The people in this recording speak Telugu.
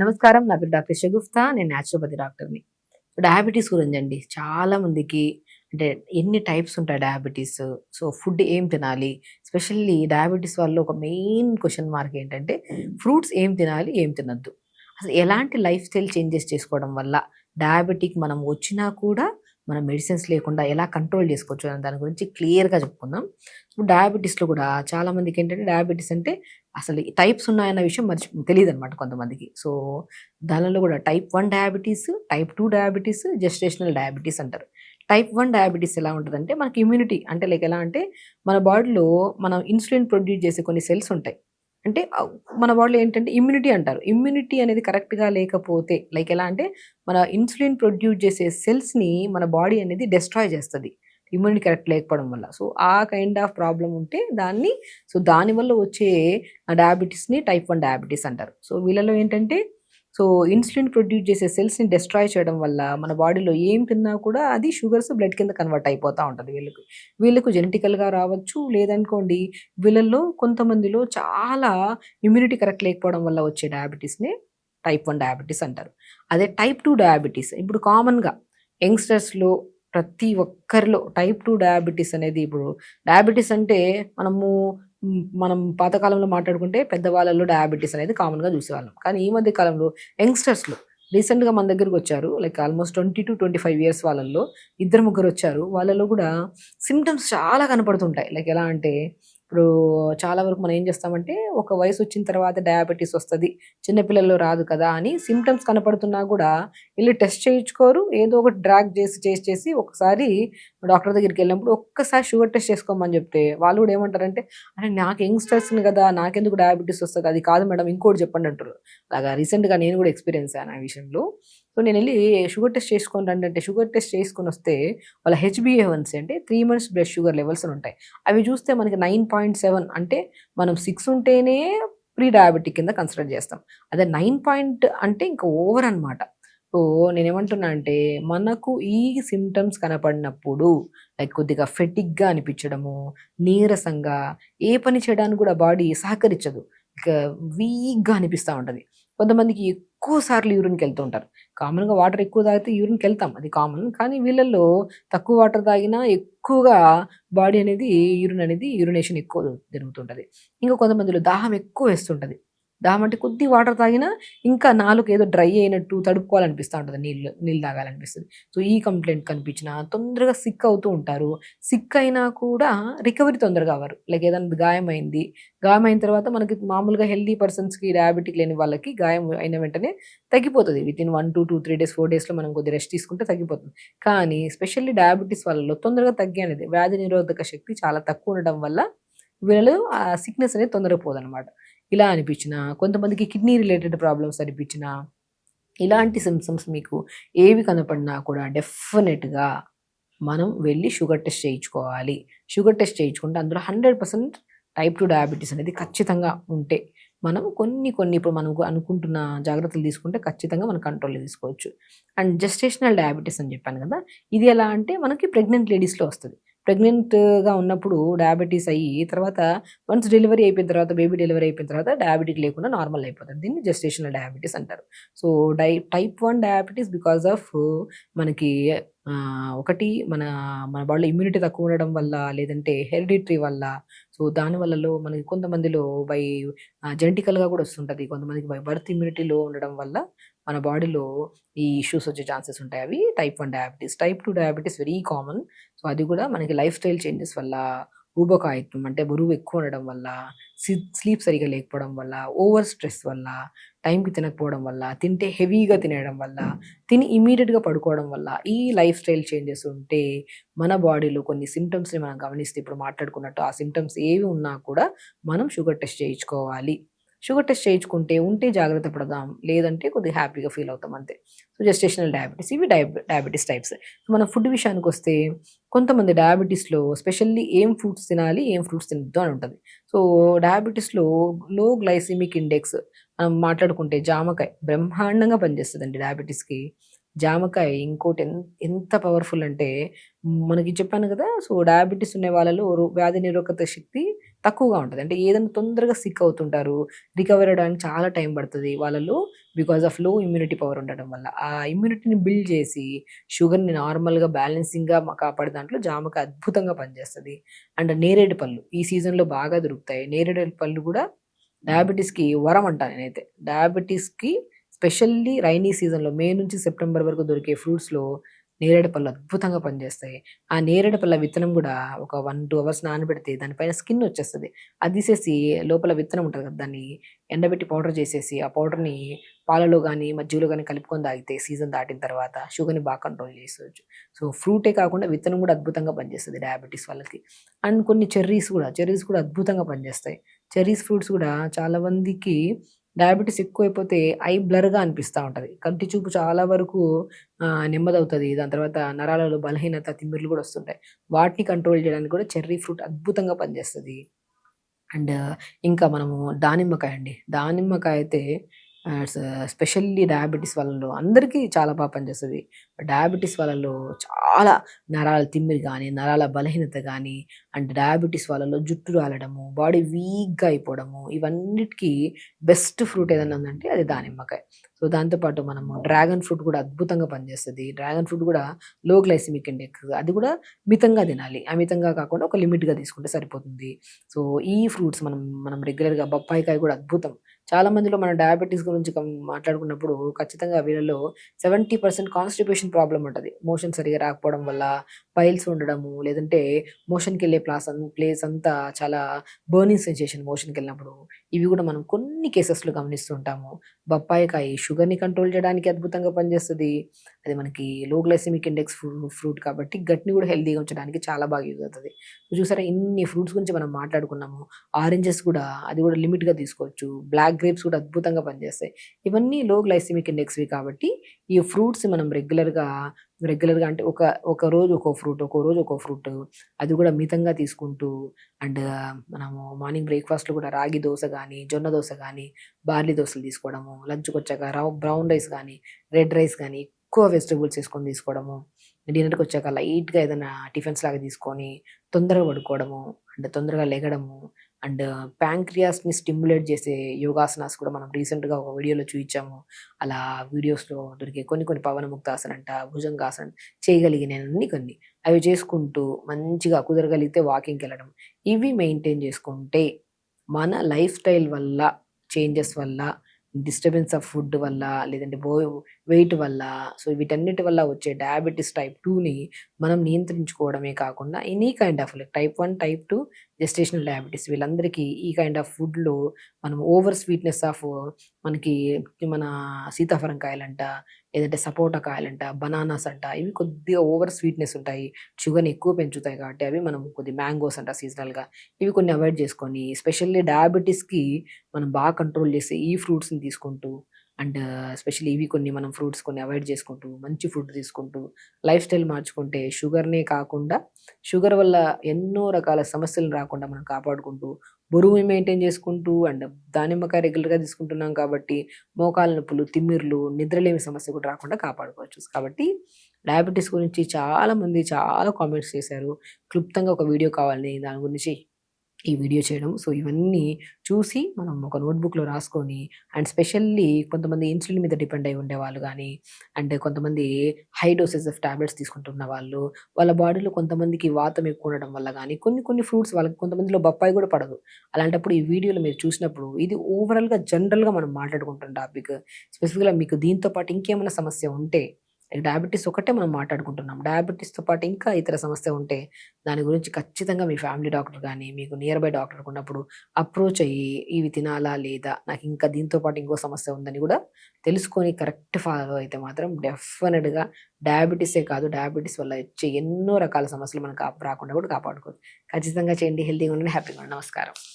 నమస్కారం. నా పేరు డాక్టర్ షగుఫ్తా నేను న్యాచురోపతి డాక్టర్ని. డయాబెటీస్ గురించి అండి. చాలా మందికి అంటే ఎన్ని టైప్స్ ఉంటాయి డయాబెటీస్ సో ఫుడ్ ఏం తినాలి? స్పెషల్లీ డయాబెటీస్ వల్ల ఒక మెయిన్ క్వశ్చన్ మార్క్ ఏంటంటే ఫ్రూట్స్ ఏం తినాలి ఏం తినద్దు. అసలు ఎలాంటి లైఫ్ స్టైల్ చేంజెస్ చేసుకోవడం వల్ల డయాబెటిక్ మనం వచ్చినా కూడా మనం మెడిసిన్స్ లేకుండా ఎలా కంట్రోల్ చేసుకోవచ్చు అనే దాని గురించి క్లియర్గా చెప్పుకుందాం. ఇప్పుడు డయాబెటీస్లో కూడా చాలా మందికి ఏంటంటే డయాబెటీస్ అంటే అసలు టైప్స్ ఉన్నాయన్న విషయం మర్చి తెలియదు అనమాట కొంతమందికి. సో దానిలో కూడా type one diabetes type two diabetes gestational diabetes అంటారు. టైప్ వన్ డయాబెటీస్ ఎలా ఉంటుందంటే మనకి ఇమ్యూనిటీ అంటే లైక్ ఎలా అంటే మన బాడీలో మనం ఇన్సులిన్ ప్రొడ్యూస్ చేసే కొన్ని సెల్స్ ఉంటాయి. అంటే మన బాడీలో ఏంటంటే ఇమ్యూనిటీ అంటారు. ఇమ్యూనిటీ అనేది కరెక్ట్గా లేకపోతే లైక్ ఎలా అంటే మన ఇన్సులిన్ ప్రొడ్యూస్ చేసే సెల్స్ని మన బాడీ అనేది డెస్ట్రాయ్ చేస్తుంది. ఇమ్యూనిటీ కరెక్ట్ లేకపోవడం వల్ల. సో ఆ కైండ్ ఆఫ్ ప్రాబ్లం ఉంటే దాన్ని సో దానివల్ల వచ్చే డయాబెటీస్ని టైప్ వన్ డయాబెటీస్ అంటారు. సో వీళ్ళలో ఏంటంటే సో ఇన్సులిన్ ప్రొడ్యూస్ చేసే సెల్స్ని డిస్ట్రాయ్ చేయడం వల్ల మన బాడీలో ఏం తిన్నా కూడా అది షుగర్స్ బ్లడ్ కింద కన్వర్ట్ అయిపోతూ ఉంటుంది వీళ్ళకి. వీళ్ళకు జెనెటికల్గా రావచ్చు లేదనుకోండి వీళ్ళల్లో కొంతమందిలో చాలా ఇమ్యూనిటీ కరెక్ట్ లేకపోవడం వల్ల వచ్చే డయాబెటీస్ని టైప్ వన్ డయాబెటీస్ అంటారు. అదే టైప్ టూ డయాబెటీస్ ఇప్పుడు కామన్గా యంగ్స్టర్స్లో ప్రతి ఒక్కరిలో టైప్ టూ డయాబెటీస్ అనేది ఇప్పుడు డయాబెటీస్ అంటే మనము మనం పాతకాలంలో మాట్లాడుకుంటే పెద్దవాళ్ళలో డయాబెటీస్ అనేది కామన్గా చూసేవాళ్ళం. కానీ ఈ మధ్య కాలంలో యంగ్స్టర్స్లో రీసెంట్గా మన దగ్గరికి వచ్చారు like almost twenty two twenty five years వాళ్ళల్లో ఇద్దరు ముగ్గురు వచ్చారు. వాళ్ళలో కూడా సిమ్టమ్స్ చాలా కనపడుతుంటాయి. లైక్ ఎలా అంటే ఇప్పుడు చాలా వరకు మనం ఏం చేస్తామంటే ఒక వయసు వచ్చిన తర్వాత డయాబెటీస్ వస్తుంది చిన్నపిల్లల్లో రాదు కదా అని సిమ్టమ్స్ కనపడుతున్నా కూడా వెళ్ళి టెస్ట్ చేయించుకోరు. ఏదో ఒకటి డ్రాగ్ చేసి చేసి చేసి ఒకసారి డాక్టర్ దగ్గరికి వెళ్ళినప్పుడు ఒక్కసారి షుగర్ టెస్ట్ చేసుకోమని చెప్తే వాళ్ళు కూడా ఏమంటారంటే అంటే నాకు యంగ్స్టర్స్ని కదా నాకెందుకు డయాబెటీస్ వస్తుంది? అది కాదు మేడం ఇంకోటి చెప్పండి అంటారు. అలాగా రీసెంట్గా నేను కూడా ఎక్స్పీరియన్స్ అయ్యాను ఆ విషయంలో. సో నేను వెళ్ళి షుగర్ టెస్ట్ చేసుకొని రండి అంటే షుగర్ టెస్ట్ చేసుకొని వస్తే వాళ్ళ హెచ్బిఏవన్సీ అంటే three months blood sugar levels ఉంటాయి. అవి చూస్తే మనకి నైన్ పాయింట్ సెవెన్ అంటే మనం సిక్స్ ఉంటేనే ప్రీ డయాబెటిక్ కింద కన్సిడర్ చేస్తాం. అదే నైన్ పాయింట్ అంటే ఇంకా ఓవర్ అనమాట సో నేనేమంటున్నా అంటే మనకు ఈ సిమ్టమ్స్ కనపడినప్పుడు లైక్ కొద్దిగా ఫెటిక్గా అనిపించడము నీరసంగా ఏ పని చేయడానికి కూడా బాడీ సహకరించదు. ఇక వీక్గా అనిపిస్తూ ఉంటుంది. కొంతమందికి ఎక్కువ సార్లు యూరిన్కి వెళ్తూ ఉంటారు. కామన్గా వాటర్ ఎక్కువ తాగితే యూరిన్కి వెళ్తాం అది కామన్. కానీ వీళ్ళల్లో తక్కువ వాటర్ తాగినా ఎక్కువగా బాడీ అనేది యూరిన్ అనేది యూరినేషన్ ఎక్కువ జరుగుతుంటుంది. ఇంకా కొంతమందిలో దాహం ఎక్కువ వేస్తుంటుంది. దామంటే కొద్ది వాటర్ తాగినా ఇంకా నాలుగు ఏదో డ్రై అయినట్టు తడుపుకోవాలనిపిస్తూ ఉంటుంది నీళ్ళు నీళ్ళు తాగాలనిపిస్తుంది. సో ఈ కంప్లైంట్ కనిపించినా తొందరగా సిక్ అవుతూ ఉంటారు. సిక్ అయినా కూడా రికవరీ తొందరగా అవ్వరు. లైక్ ఏదైనా గాయం అయింది గాయం అయిన తర్వాత మనకి మామూలుగా హెల్దీ పర్సన్స్కి డయాబెటిక్ లేని వాళ్ళకి గాయం అయిన వెంటనే తగ్గిపోతుంది. Within one two two three days four డేస్లో మనం కొద్దిగా రెస్ట్ తీసుకుంటే తగ్గిపోతుంది. కానీ స్పెషల్లీ డయాబెటీస్ వాళ్ళలో తొందరగా తగ్గి అనేది వ్యాధి నిరోధక శక్తి చాలా తక్కువ ఉండడం వల్ల వీళ్ళలో ఆ సిక్నెస్ అనేది తొందరగా పోదనమాట ఇలా అనిపించిన కొంతమందికి కిడ్నీ రిలేటెడ్ ప్రాబ్లమ్స్ అనిపించిన ఇలాంటి సిమ్సమ్స్ మీకు ఏవి కనపడినా కూడా డెఫినెట్గా మనం వెళ్ళి షుగర్ టెస్ట్ చేయించుకోవాలి. షుగర్ టెస్ట్ చేయించుకుంటే అందులో hundred percent type two diabetes అనేది ఖచ్చితంగా ఉంటే మనం కొన్ని కొన్ని ఇప్పుడు మనం అనుకుంటున్న జాగ్రత్తలు తీసుకుంటే ఖచ్చితంగా మనం కంట్రోల్లో తీసుకోవచ్చు. అండ్ జస్టేషనల్ డయాబెటీస్ అని చెప్పాను కదా ఇది ఎలా అంటే మనకి ప్రెగ్నెంట్ లేడీస్లో వస్తుంది. ప్రెగ్నెంట్గా ఉన్నప్పుడు డయాబెటీస్ అయ్యి తర్వాత వన్స్ డెలివరీ అయిపోయిన తర్వాత బేబీ డెలివరీ అయిపోయిన తర్వాత డయాబెటిక్ లేకుండా నార్మల్ అయిపోతుంది దీన్ని జస్టేషనల్ డయాబెటీస్ అంటారు. So die type one diabetes because of మనకి ఆ, ఒకటి మన మన బాడీలో ఇమ్యూనిటీ తక్కువ ఉండడం వల్ల లేదంటే హెరిడిటరీ వల్ల. సో దాని వల్లలో మనకి కొంతమందిలో బై జెనటికల్గా కూడా వస్తుంటుంది. కొంతమందికి బై బర్త్ ఇమ్యూనిటీ లో ఉండడం వల్ల మన బాడీలో ఈ ఇష్యూస్ వచ్చే ఛాన్సెస్ ఉంటాయి. అవి type one diabetes type two diabetes very common so అది కూడా మనకి లైఫ్ స్టైల్ చేంజెస్ వల్ల ఊబకాయత్వం అంటే బరువు ఎక్కువ ఉండడం వల్ల స్లీప్ సరిగా లేకపోవడం వల్ల ఓవర్ స్ట్రెస్ వల్ల టైంకి తినకపోవడం వల్ల తింటే హెవీగా తినడం వల్ల తిని ఇమీడియట్గా పడుకోవడం వల్ల ఈ లైఫ్ స్టైల్ చేంజెస్ ఉంటే మన బాడీలో కొన్ని సిమ్టమ్స్ని మనం గమనిస్తే ఇప్పుడు మాట్లాడుకున్నట్టు ఆ సిమ్టమ్స్ ఏవి ఉన్నా కూడా మనం షుగర్ టెస్ట్ చేయించుకోవాలి. షుగర్ టెస్ట్ చేయించుకుంటే ఉంటే జాగ్రత్త పడదాం. లేదంటే కొద్దిగా హ్యాపీగా ఫీల్ అవుతాం అంతే. సో జెస్టేషనల్ డయాబెటీస్ ఇవి డయాబె డయాబెటీస్ టైప్స్ మన ఫుడ్ విషయానికి వస్తే కొంతమంది డయాబెటీస్లో స్పెషల్లీ ఏం ఫ్రూట్స్ తినాలి ఏం ఫ్రూట్స్ తినద్దు అని ఉంటుంది. సో డయాబెటీస్లో లో గ్లైసిమిక్ ఇండెక్స్ మనం మాట్లాడుకుంటే జామకాయ బ్రహ్మాండంగా పనిచేస్తుందండి డయాబెటీస్కి జామకాయ ఇంకోటి ఎంత పవర్‌ఫుల్ అంటే మనకి చెప్పాను కదా! సో, డయాబెటిస్ ఉన్న వాళ్ళలో వ్యాధి నిరోధక శక్తి తక్కువగా ఉంటుంది అంటే ఏదైనా తొందరగా సిక్ అవుతుంటారు. రికవర్ అవ్వడానికి చాలా టైం పడుతుంది వాళ్ళలో బికాజ్ ఆఫ్లో ఇమ్యూనిటీ పవర్ ఉండడం వల్ల. ఆ ఇమ్యూనిటీని బిల్డ్ చేసి షుగర్‌ని నార్మల్‌గా బ్యాలెన్సింగ్‌గా కాపాడే దాంట్లో జామకాయ అద్భుతంగా పనిచేస్తుంది అండ్ నేరేడు పళ్ళు ఈ సీజన్‌లో బాగా దొరుకుతాయి. నేరేడు పళ్ళు కూడా డయాబెటీస్కి వరం అంటాను నేనైతే. డయాబెటిస్‌కి స్పెషల్లీ రైనీ సీజన్‌లో మే నుంచి సెప్టెంబర్ వరకు దొరికే ఫ్రూట్స్‌లో నేరేడు పళ్ళు అద్భుతంగా పనిచేస్తాయి. ఆ నేరేడు పళ్ళ విత్తనం కూడా ఒక 1, 2 అవర్స్ నానబెడితే దానిపైన స్కిన్ వచ్చేస్తుంది అది తీసేసి లోపల విత్తనం ఉంటుంది కదా! దాన్ని ఎండబెట్టి పౌడర్ చేసేసి ఆ పౌడర్‌ని పాలలో కానీ మజ్జిగలో కానీ కలుపుకొని తాగితే సీజన్ దాటిన తర్వాత షుగర్‌ని బాగా కంట్రోల్ చేసుకోవచ్చు సో, ఫ్రూటే కాకుండా విత్తనం కూడా అద్భుతంగా పనిచేస్తుంది డయాబెటిస్ వాళ్ళకి. అండ్ కొన్ని చెర్రీస్ కూడా చెర్రీస్ కూడా అద్భుతంగా పనిచేస్తాయి. చెర్రీస్ ఫ్రూట్స్ కూడా చాలా మందికి డయాబెటీస్ ఎక్కువైపోతే ఐ బ్లర్‌గా అనిపిస్తా ఉంటుంది కంటి చూపు చాలా వరకు నెమ్మదవుతుంది దాని తర్వాత నరాలలో బలహీనత, తిమ్మిర్లు కూడా వస్తుంటాయి. వాటిని కంట్రోల్ చేయడానికి కూడా చెర్రీ ఫ్రూట్ అద్భుతంగా పనిచేస్తుంది అండ్ ఇంకా మనము దానిమ్మకాయ అండి. దానిమ్మకాయ అయితే స్పెషల్లీ డయాబెటిస్ వాళ్ళలో అందరికీ చాలా బాగా పనిచేస్తుంది డయాబెటిస్ వాళ్ళలో చాలా నరాల తిమ్మిరి కానీ నరాల బలహీనత కానీ అండ్ డయాబెటీస్ వాళ్ళలో జుట్టు రాలడము, బాడీ వీక్‌గా అయిపోవడము ఇవన్నిటికి బెస్ట్ ఫ్రూట్ ఏదైనా ఉందంటే అది దానిమ్మకాయ. సో, దాంతో పాటు మనము డ్రాగన్ ఫ్రూట్ కూడా అద్భుతంగా పనిచేస్తుంది డ్రాగన్ ఫ్రూట్ కూడా లో గ్లైసిమిక్ ఇండెక్స్ అది కూడా మితంగా తినాలి. అమితంగా కాకుండా ఒక లిమిట్‌గా తీసుకుంటే సరిపోతుంది. సో, ఈ ఫ్రూట్స్ మనం మనం రెగ్యులర్‌గా బొప్పాయికాయ కూడా అద్భుతం. చాలా మందిలో మనం డయాబెటీస్ గురించి మాట్లాడుకున్నప్పుడు ఖచ్చితంగా వీళ్ళలో 70% కాన్‌స్టిపేషన్ ప్రాబ్లం ఉంటది. మోషన్ సరిగ్గా రాకపోవడం వల్ల, పైల్స్ ఉండడము, లేదంటే మోషన్‌కెళ్ళే ప్లాస్ ప్లేస్ అంతా చాలా బర్నింగ్ సెన్సేషన్ మోషన్‌కెళ్ళినప్పుడు. ఇవి కూడా మనం కొన్ని కేసెస్‌లో గమనిస్తూ ఉంటాము. బొప్పాయికాయ షుగర్‌ని కంట్రోల్ చేయడానికి అద్భుతంగా పనిచేస్తది. అది మనకి లో గ్లైసెమిక్ ఇండెక్స్ ఫ్రూట్ కాబట్టి గట్‌ని కూడా హెల్తీగా ఉంచడానికి చాలా బాగా యూజ్ అవుతుంది చూసారా ఇన్ని ఫ్రూట్స్ గురించి మనం మాట్లాడుకున్నాము. ఆరెంజెస్ కూడా అది కూడా లిమిట్‌గా తీసుకోవచ్చు. బ్లాక్ గ్రేప్స్ కూడా అద్భుతంగా పనిచేస్తాయి. ఇవన్నీ లో గ్లైసెమిక్ ఇండెక్స్‌వి కాబట్టి ఈ ఫ్రూట్స్ మనం రెగ్యులర్‌గా, రెగ్యులర్‌గా అంటే ఒక ఒక రోజు ఒక్కో ఫ్రూట్, ఒక్కో రోజు ఒక్కో ఫ్రూట్ అది కూడా మితంగా తీసుకుంటూ అండ్ మనము మార్నింగ్ బ్రేక్‌ఫాస్ట్‌లో కూడా రాగి దోశ గాని, జొన్న దోశ కానీ బార్లీ దోశలు తీసుకోవడము. లంచ్‌కొచ్చాక రవ్ బ్రౌన్ రైస్ కానీ రెడ్ రైస్ కానీ ఎక్కువ వెజిటబుల్స్ వేసుకొని తీసుకోవడము. డిన్నర్‌కొచ్చాక లైట్‌గా ఏదైనా టిఫిన్స్ లాగా తీసుకొని తొందరగా పడుకోవడము. అండ్ తొందరగా లెగడము. అండ్ ప్యాంక్రియాస్‌ని స్టిమ్యులేట్ చేసే యోగాసనాస్ కూడా మనం రీసెంట్‌గా ఒక వీడియోలో చూపించాము అలా వీడియోస్‌లో దొరికే కొన్ని కొన్ని పవనముక్తాసన అంట, భుజంగాసనం చేయగలిగినన్ని కొన్ని. అవి చేసుకుంటూ మంచిగా కుదరగలిగితే వాకింగ్కి వెళ్ళడం ఇవి మెయింటైన్ చేసుకుంటే మన లైఫ్ స్టైల్ వల్ల, చేంజెస్ వల్ల, డిస్టర్బెన్స్ ఆఫ్ ఫుడ్ వల్ల, లేదంటే బో వెయిట్ వల్ల, సో వీటన్నిటి వల్ల వచ్చే డయాబెటిస్ టైప్ టూని మనం నియంత్రించుకోవడమే కాకుండా any kind of like type one type two gestational diabetes వీళ్ళందరికీ ఈ కైండ్ ఆఫ్ ఫుడ్‌లో మనం ఓవర్ స్వీట్‌నెస్ ఆఫ్ మనకి మన సీతాఫలం కాయలంట, ఏదంటే సపోటా కాయలంట, బనానాస్ అంట ఇవి కొద్దిగా ఓవర్ స్వీట్‌నెస్ ఉంటాయి. షుగర్‌ని ఎక్కువ పెంచుతాయి కాబట్టి అవి మనం కొద్దిగా మ్యాంగోస్ అంట సీజనల్‌గా ఇవి కొన్ని అవాయిడ్ చేసుకొని స్పెషల్లీ డయాబెటీస్కి మనం బాగా కంట్రోల్ చేసే ఈ ఫ్రూట్స్‌ని తీసుకుంటూ అండ్ స్పెషల్లీ ఇవి కొన్ని మనం ఫ్రూట్స్ కొన్ని అవాయిడ్ చేసుకుంటూ, మంచి ఫుడ్ తీసుకుంటూ, లైఫ్ స్టైల్ మార్చుకుంటే షుగర్‌నే కాకుండా షుగర్ వల్ల ఎన్నో రకాల సమస్యలు రాకుండా మనం కాపాడుకుంటూ, బరువుని మెయింటైన్ చేసుకుంటూ అండ్ దానిమ్మకాయ రెగ్యులర్‌గా తీసుకుంటున్నాం కాబట్టి మోకాల నొప్పులు, తిమ్మిర్లు, నిద్రలేమి సమస్య కూడా రాకుండా కాపాడుకోవచ్చు. కాబట్టి డయాబెటీస్ గురించి చాలామంది చాలా కామెంట్స్ చేశారు. క్లుప్తంగా ఒక వీడియో కావాలని దాని గురించి ఈ వీడియో చేయడం. సో, ఇవన్నీ చూసి మనం ఒక నోట్‌బుక్‌లో రాసుకొని అండ్ స్పెషల్లీ కొంతమంది ఇన్సులిన్ మీద డిపెండ్ అయి ఉండేవాళ్ళు కానీ అండ్ కొంతమంది హై డోసెస్ ఆఫ్ టాబ్లెట్స్ తీసుకుంటున్న వాళ్ళు, వాళ్ళ బాడీలో కొంతమందికి వాతం ఎక్కువ ఉండడం వల్ల కానీ కొన్ని కొన్ని ఫ్రూట్స్ వాళ్ళకి కొంతమందిలో బొప్పాయి కూడా పడదు. అలాంటప్పుడు ఈ వీడియోలో మీరు చూసినప్పుడు ఇది ఓవరాల్‌గా జనరల్‌గా మనం మాట్లాడుకుంటున్న టాపిక్. స్పెసిఫిక్‌గా మీకు దీంతో పాటు ఇంకేమైనా సమస్య ఉంటే డయాబెటీస్ ఒకటే మనం మాట్లాడుకుంటున్నాం. డయాబెటీస్తో పాటు ఇంకా ఇతర సమస్య ఉంటే దాని గురించి ఖచ్చితంగా మీ ఫ్యామిలీ డాక్టర్ కానీ మీకు నియర్ బై డాక్టర్ ఉన్నప్పుడు అప్రోచ్ అయ్యి ఇవి తినాలా? లేదా? నాకు ఇంకా దీంతో పాటు ఇంకో సమస్య ఉందని కూడా తెలుసుకొని కరెక్ట్ ఫాలో అయితే మాత్రం డెఫినెట్గా డయాబెటీసే కాదు డయాబెటీస్ వల్ల వచ్చే ఎన్నో రకాల సమస్యలు మనకు రాకుండా కూడా కాపాడుకోవచ్చు. ఖచ్చితంగా చేయండి. హెల్తీగా ఉండండి. హ్యాపీగా ఉండండి. నమస్కారం.